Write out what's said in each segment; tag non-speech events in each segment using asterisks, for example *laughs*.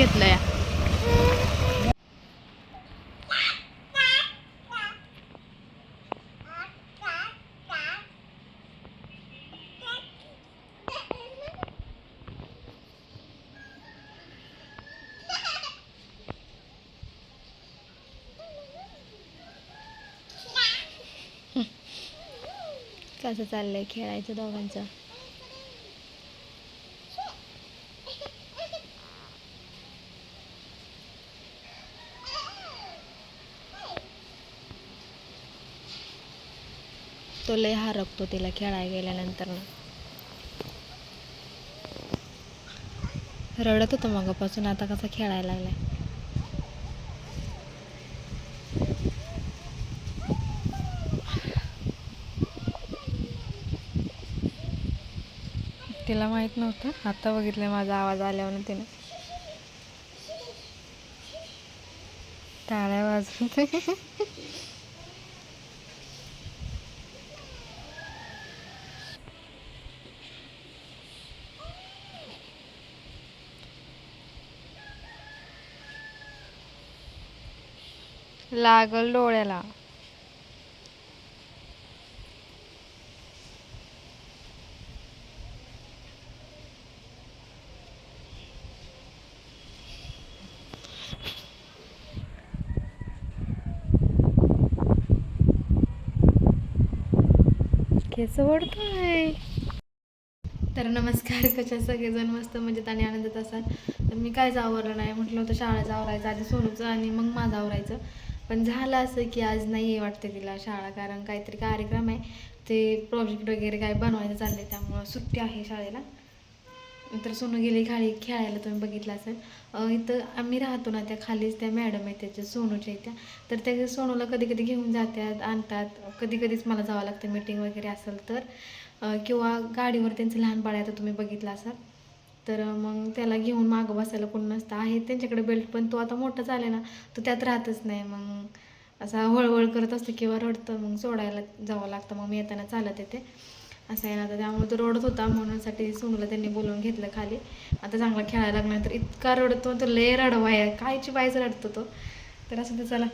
घेतलं या कसं चाललंय खेळायचं दोघांचं? तो लय हरकतो तिला खेळायला गेल्यानंतर ना रडत होतं मगापासून आता कसा खेळायला लागलाय. तिला माहीत नव्हतं. आता बघितलं माझा आवाज आल्यावर तिने. टाळ्या वाजवते लागल डोळ्याला. केस ओढतोय. तर नमस्कार कशा सगळेजण मस्त मजेत आणि आनंदात असाल. तर मी कायच आवरलं नाही म्हटलं होतं शाळेचं आवरायचं आधी सोनूचं आणि मग माझं आवरायचं. पण झालं असं की आज नाही वाटते तिला शाळा कारण काहीतरी कार्यक्रम आहे. ते प्रोजेक्ट वगैरे काय बनवायचं आहे त्यामुळं सुट्टी आहे शाळेला. तर सोनू गेली खाली खेळायला तुम्ही बघितलं असेल. इथं आम्ही राहतो ना त्या खालीच त्या मॅडम आहेत त्याच्या सोनूच्या त्या तर त्या सोनूला कधी कधी घेऊन जातात आणतात. कधी कधीच मला जावं लागतं मीटिंग वगैरे असेल तर. किंवा गाडीवर त्यांचं लहान बाळ आहे तर तुम्ही बघितलं असाल. तर मग त्याला घेऊन मागं बसायला कोण नसतं. आहे त्यांच्याकडे बेल्ट पण तो आता मोठा झाला ना तो त्यात राहतच नाही. मग असा हळहळ करत असतो किंवा रडतं मग सोडायला जावं लागतं. मग मी येताना चालत येते. असं आहे ना. तर त्यामुळे तो रडत होता. म्हणूनसाठी सोनूला त्यांनी बोलवून घेतलं खाली. आता चांगला खेळायला लागला तर इतका रडतो. तर लय रडवाय. कायची बायच रडतो तो. तर असं तर चला.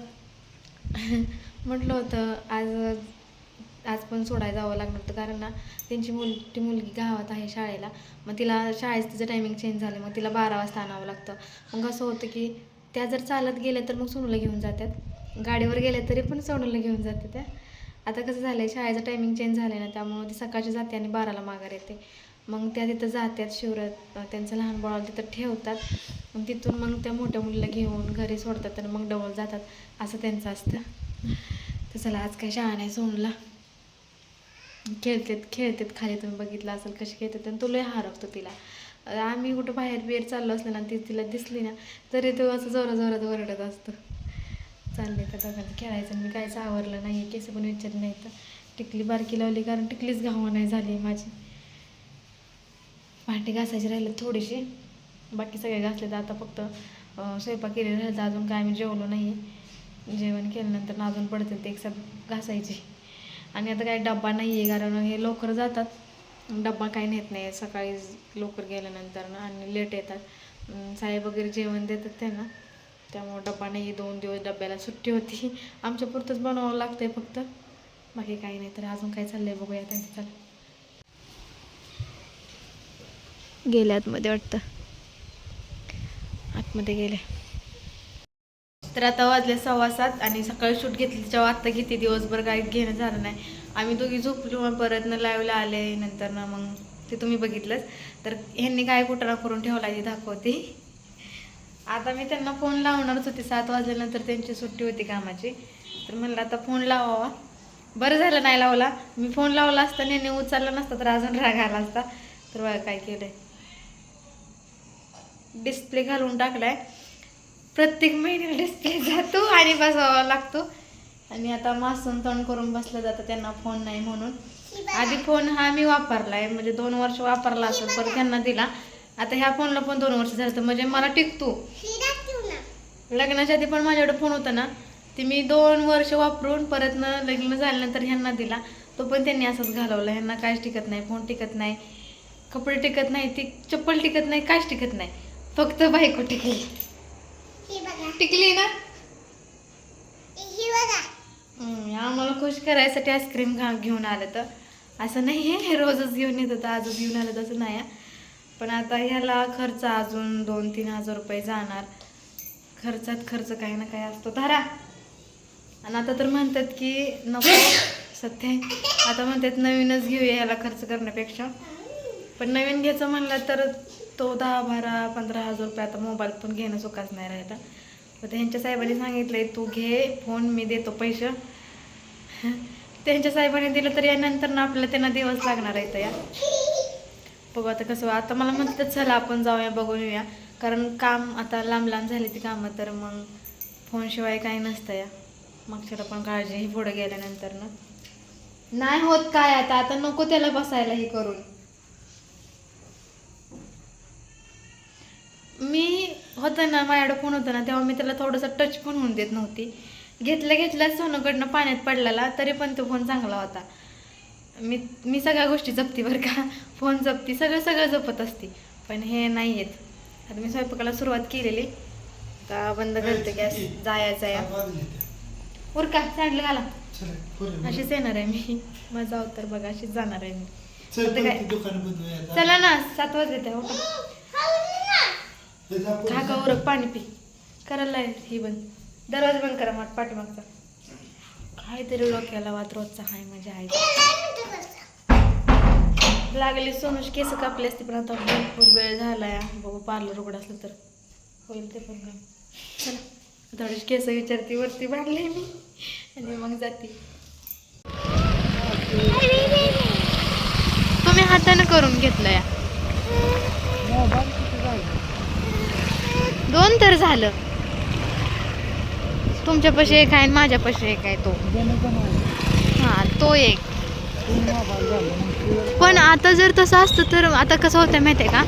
*laughs* म्हटलं होतं आज आज पण सोडायला जावं लागणार होतं. कारण ना त्यांची मुलगी मुलगी गावात आहे शाळेला. मग तिला शाळेचं तिचं टायमिंग चेंज झालं. मग तिला बारा वाजता आणावं लागतं. मग असं होतं की त्या जर चालत गेल्या तर मग सोनूला घेऊन जातात गाडीवर गेल्या तरी पण सोनूला घेऊन जाते त्या आता कसं झालं आहे शाळेचं टायमिंग चेंज झालं आहे ना त्यामुळे ती सकाळची जाते आणि बाराला माघार येते. मग त्या तिथं जातात शिवरात त्यांचं लहान बाळाला तिथं ठेवतात. मग तिथून मग त्या मोठ्या मुलीला घेऊन घरी सोडतात आणि मग डबल जातात. असं त्यांचं असतं. तर चला आज काय शाळा नाही सोनूला. खेळतात खेळतात खाली तुम्ही बघितलं असेल कशी खेळतात आणि तो लय हरवतो तिला. आम्ही कुठं बाहेर बिहेर चाललो असलं ना ती तिला दिसली ना तरी तो असं जोरा जोरात ओरडत असतो. चालले तर दोघांना खेळायचं मी काहीच आवरलं नाही केस पण विचारलं नाही तर टिकली बारकी लावली कारण टिकलीच घावं नाही झाली माझी. भांडी घासायची राहिलं थोडीशी. बाकी सगळे घासले तर आता फक्त स्वयंपाक केलेला राहिलं अजून काय आम्ही जेवलो नाही जेवण केल्यानंतर अजून पडते ते एकसाथ घासायची. आणि आता काय डब्बा नाही आहे कारण हे लवकर जातात. डब्बा काही नेत नाही सकाळी लवकर गेल्यानंतर ना आणि लेट येतात. साहेब वगैरे जेवण देतात त्यांना. त्यामुळं डब्बा नाही दोन दिवस डब्याला सुट्टी होती. आमच्या पुरतंच बनवावं लागतंय फक्त. बाकी काही नाही तर अजून काय चाललंय बघूया त्यांचं चाल. गेले आतमध्ये वाटतं. आतमध्ये गेले. तर आता वाजले सव्वा सात आणि सकाळी शूट घेतली जेव्हा आत्ता घेते दिवसभर काही घेणं झालं नाही. आम्ही दोघी झोपलो मग परत न लाईव्हला आले नंतर ना मग ते तुम्ही बघितलंच. तर ह्यांनी काय कुठं करून ठेवला ती दाखवते. आता मी त्यांना फोन लावणारच होते सात वाजल्यानंतर त्यांची सुट्टी होती कामाची. तर म्हणलं आता फोन लावावा. बरं झालं नाही लावला. मी फोन लावला असता नेहमी उचलला नसता तर अजून राग आला असता. तर काय केलंय. डिस्प्ले घालून टाकलाय. प्रत्येक महिन्याला डिस्प्ले जातो आणि बसावा लागतो. आणि आता मासून तोंड करून बसलं जातं त्यांना फोन नाही म्हणून. आधी फोन हा मी वापरला आहे म्हणजे दोन वर्ष वापरला असेल परत त्यांना दिला. आता ह्या फोनला पण दोन वर्ष झालं म्हणजे मला टिकतो. लग्नाच्या आधी पण माझ्याकडे फोन होता ना ते मी दोन वर्ष वापरून परत न लग्न झाल्यानंतर ह्यांना दिला. तो पण त्यांनी असंच घालवला ह्यांना काहीच टिकत नाही फोन टिकत नाही कपडे टिकत नाही ती चप्पल टिकत नाही काहीच टिकत नाही फक्त बायको टिकली. टिकली ना? ही आम्हाला खुश करायसाठी आईस्क्रीम घेऊन आलं तर. असं नाही आहे रोजच घेऊन येत होतं आजच घेऊन आलं तसं नाही आहे. पण आता ह्याला खर्च अजून दोन तीन हजार रुपये जाणार. खर्चात खर्च काही ना काही असतो. धरा. आणि आता तर म्हणतात की नको. सत्य आता म्हणतात नवीनच घेऊया याला खर्च करण्यापेक्षा. पण नवीन घ्यायचं म्हणलं तर तो दहा बारा पंधरा हजार रुपये आता मोबाईल पण घेणं चुकाच नाही राहिला. मग त्यांच्या साहेबांनी सांगितलंय तू घे फोन मी देतो पैसे. त्यांच्या साहेबांनी दिलं तर यानंतर ना आपल्याला त्यांना दिवस लागणार आहे या. बघू आता कसं आता मला म्हणतात चला आपण जाऊया बघून येऊया. कारण काम आता लांब लांब झाली ती कामं तर मग फोनशिवाय काही नसतं या. मागच्याला पण काळजी ही पुढं गेल्यानंतर ना. नाही होत काय आता आता नको त्याला बसायला हे करून मी होतं ना माझ्याकडे फोन होता ना तेव्हा मी त्याला थोडंसं टच पण होऊन देत नव्हती. घेतल्या घेतल्याच सोनूकडनं पाण्यात पडलेला तरी पण तो फोन चांगला होता. मी मी सगळ्या गोष्टी जपते बरं का. फोन जपते सगळं सगळं जपत असते. पण हे नाही येत आता मी स्वयंपाकाला सुरुवात केलेली. का बंद करते गॅस. जायचा या उरका सांडलं घाला. अशीच येणार आहे मी. माझा अवतार बघा अशीच जाणार आहे मी. आता आता. चला ना सात उठा हे का उरक पाणी पी. करायला ही बंद. दरवाजा बंद करा मग पाठीमागचा. काहीतरी डोक्याला वात रोजचा हाय म्हणजे आहे लागली सोनूची केस कापली असते पण आता भरपूर वेळ झाला या बघू पार्लर उघड असलं तर होईल ते पण काम. चला थोडीशी केस विचारते वरती बांधले मी आणि मग जाते. तुम्ही हाताने करून घेतलं या दोन तर झालं. तुमच्यापाशी एक आहे आणि माझ्यापाशी एक आहे तो. हा तो एक. पण आता जर तसं असतं तर आता कसं होतं माहिती आहे का?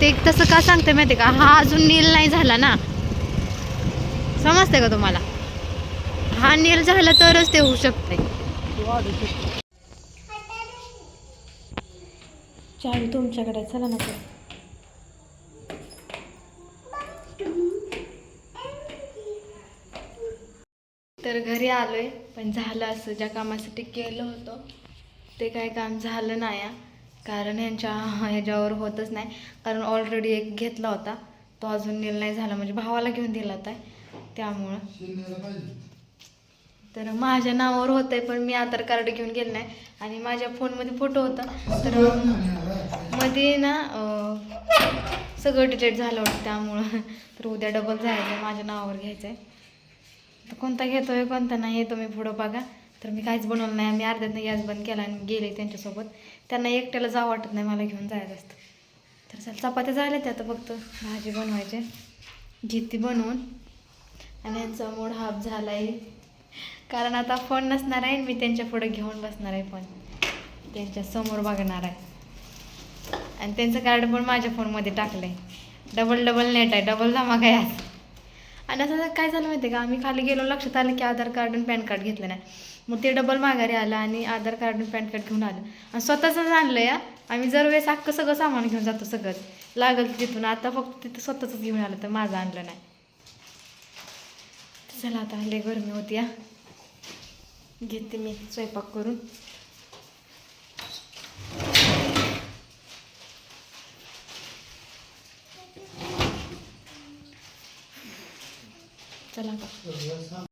ते तसं का सांगते माहिती आहे का? हा अजून नील नाही झाला ना. समजते का तुम्हाला? हा नील झाला तरच ते होऊ शकते चाल तुमच्याकडे चला ना. तर घरी आलो आहे पण झालं असं ज्या कामासाठी केलं होतं ते काय काम झालं नाही हा. कारण ह्यांच्या ह्याच्यावर होतच नाही. कारण ऑलरेडी एक घेतला होता तो अजून निर्णय नाही झाला म्हणजे भावाला घेऊन दिला होता. त्यामुळं. तर माझ्या नावावर होतंय पण मी आधार कार्ड घेऊन गेलं नाही. आणि माझ्या फोनमध्ये फोटो होता. तर मध्ये ना सगळं डिलेट झालं होतं त्यामुळं. तर उद्या डबल जायचं माझ्या नावावर घ्यायचं आहे तर कोणता घेतोय कोणता नाही येतो मी पुढं बघा. तर मी काहीच बनवलं नाही. मी अर्ध्यातनं गॅस बंद केला आणि गेले त्यांच्यासोबत. त्यांना एकट्याला जावं वाटत नाही मला घेऊन जायचं असतं तर चल चपात्या झाल्या त्या आता फक्त. भाजी बनवायचे घेते बनवून. आणि यांचा मूड हाफ झाला आहे कारण आता फोन नसणार आहे मी त्यांच्या पुढे घेऊन बसणार आहे फोन त्यांच्यासमोर बघणार आहे. आणि त्यांचं कार्ड पण माझ्या फोनमध्ये टाकलं आहे डबल डबल नेट आहे. डबल धमाका आहे आज. आणि असं काय झालं माहिती आहे का? आम्ही खाली गेलो लक्षात आलं की आधार कार्ड आणि पॅन कार्ड घेतलं नाही. मग ते डबल माघारी आलं आणि आधार कार्ड आणि पॅन कार्ड घेऊन आलं. आणि स्वतःचंच आणलं या आम्ही जर वेळेस अख्खं सगळं सामान घेऊन जातो सगळंच लागल तिथून आता फक्त तिथं स्वतःच घेऊन आलं तर माझं आणलं नाही. चला आता लय गरमी होती या घेते मी स्वयंपाक करून.